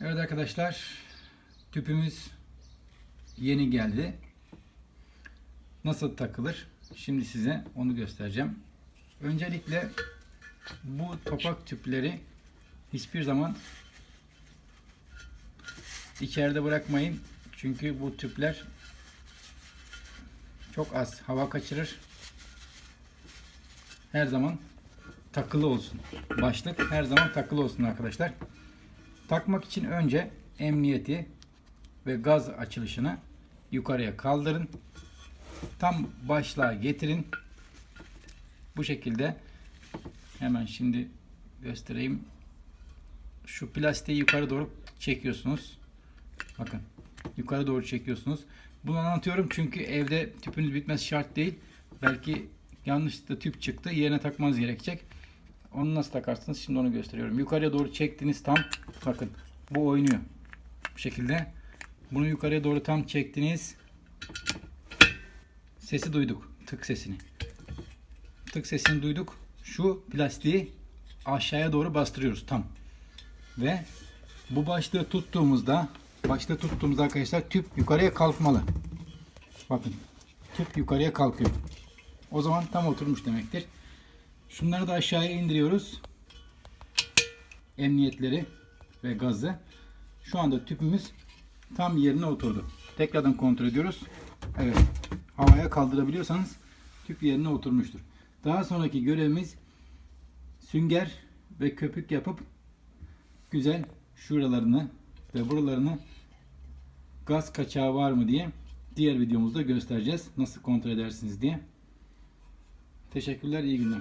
Evet arkadaşlar tüpümüz yeni geldi. Nasıl takılır? Şimdi size onu göstereceğim. Öncelikle bu topak tüpleri hiçbir zaman içeride bırakmayın. Çünkü bu tüpler çok az hava kaçırır. Her zaman takılı olsun. Başlık her zaman takılı olsun arkadaşlar. Takmak için önce emniyeti ve gaz açılışını yukarıya kaldırın. Tam başlığa getirin. Bu şekilde hemen şimdi göstereyim. Şu plastiği yukarı doğru çekiyorsunuz. Bakın yukarı doğru çekiyorsunuz. Bunu anlatıyorum çünkü evde tüpünüz bitmesi şart değil. Belki yanlışlıkla tüp çıktı. Yerine takmanız gerekecek. Onu nasıl takarsınız? Şimdi onu gösteriyorum. Yukarıya doğru çektiniz tam. Bakın bu oynuyor. Bu şekilde. Bunu yukarıya doğru tam çektiniz. Sesi duyduk. Tık sesini. Tık sesini duyduk. Şu plastiği aşağıya doğru bastırıyoruz tam. Ve bu başlığı tuttuğumuzda başlığı tuttuğumuzda arkadaşlar tüp yukarıya kalkmalı. Bakın. Tüp yukarıya kalkıyor. O zaman tam oturmuş demektir. Şunları da aşağıya indiriyoruz. Emniyetleri ve gazı. Şu anda tüpümüz tam yerine oturdu. Tekrardan kontrol ediyoruz. Evet. Havaya kaldırabiliyorsanız tüp yerine oturmuştur. Daha sonraki görevimiz sünger ve köpük yapıp güzel şuralarını ve buralarını gaz kaçağı var mı diye diğer videomuzda göstereceğiz. Nasıl kontrol edersiniz diye. Teşekkürler, iyi günler.